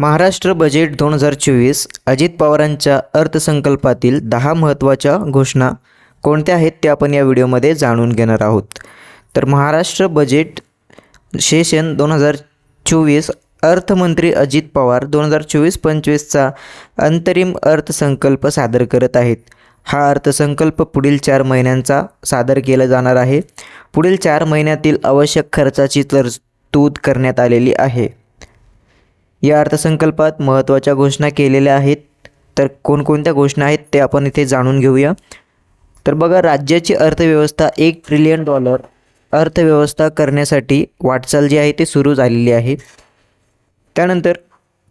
Maharashtra budget दोन हजार चोवीस अजित पवारांच्या अर्थसंकल्पातील दहा महत्त्वाच्या घोषणा कोणत्या आहेत ते आपण या व्हिडिओमध्ये जाणून घेणार आहोत. तर महाराष्ट्र बजेट सेशन दोन हजार चोवीस अर्थमंत्री अजित पवार दोन हजार चोवीस पंचवीसचा अंतरिम अर्थसंकल्प सादर करत आहेत. हा अर्थसंकल्प पुढील चार महिन्यांचा सादर केला जाणार आहे. पुढील चार महिन्यातील आवश्यक खर्चाची तरतूद करण्यात आलेली आहे. या अर्थसंकल्पात महत्त्वाच्या घोषणा केलेल्या आहेत. तर कोणकोणत्या घोषणा आहेत ते आपण इथे जाणून घेऊया. तर बघा राज्याची अर्थव्यवस्था एक ट्रिलियन डॉलर अर्थव्यवस्था करण्यासाठी वाटचाल जी आहे ती सुरू झालेली आहे. त्यानंतर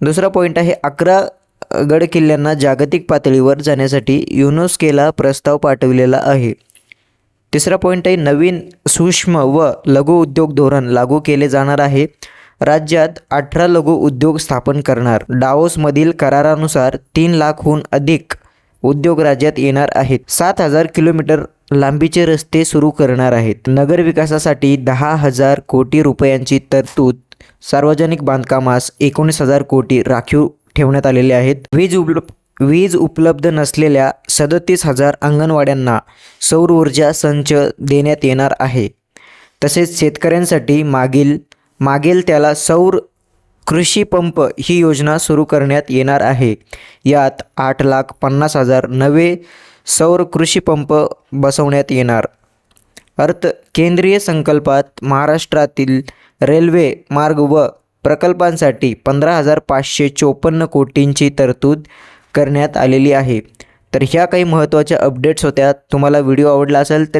दुसरा पॉईंट आहे अकरा गड किल्ल्यांना जागतिक पातळीवर जाण्यासाठी युनोस्केला प्रस्ताव पाठविलेला आहे. तिसरा पॉईंट आहे नवीन सूक्ष्म व लघु उद्योग धोरण लागू केले जाणार आहे. राज्यात अठरा लघु उद्योग स्थापन करणार. डाओसमधील करारानुसार तीन लाखहून अधिक उद्योग राज्यात येणार आहेत. सात हजार किलोमीटर लांबीचे रस्ते सुरू करणार आहेत. नगर विकासासाठी दहा हजार कोटी रुपयांची तरतूद सार्वजनिक बांधकामास एकोणीस हजार कोटी राखीव ठेवण्यात आलेले आहेत. वीज उपलब्ध वीज उपलब्ध नसलेल्या सदतीस हजार अंगणवाड्यांना सौर ऊर्जा संच देण्यात येणार आहे. तसेच शेतकऱ्यांसाठी मागील मागेल त्याला सौर कृषी पंप ही योजना सुरू करण्यात येणार आहे. यात आठ लाख पन्नास हजार नवे सौर कृषी पंप बसवण्यात येणार. अर्थ केंद्रीय संकल्पात महाराष्ट्रातील रेल्वे मार्ग व प्रकल्पांसाठी पंधरा हजार पाचशे चोपन्न कोटींची तरतूद करण्यात आलेली आहे. तर ह्या काही महत्त्वाच्या अपडेट्स होत्या. तुम्हाला व्हिडिओ आवडला असेल तर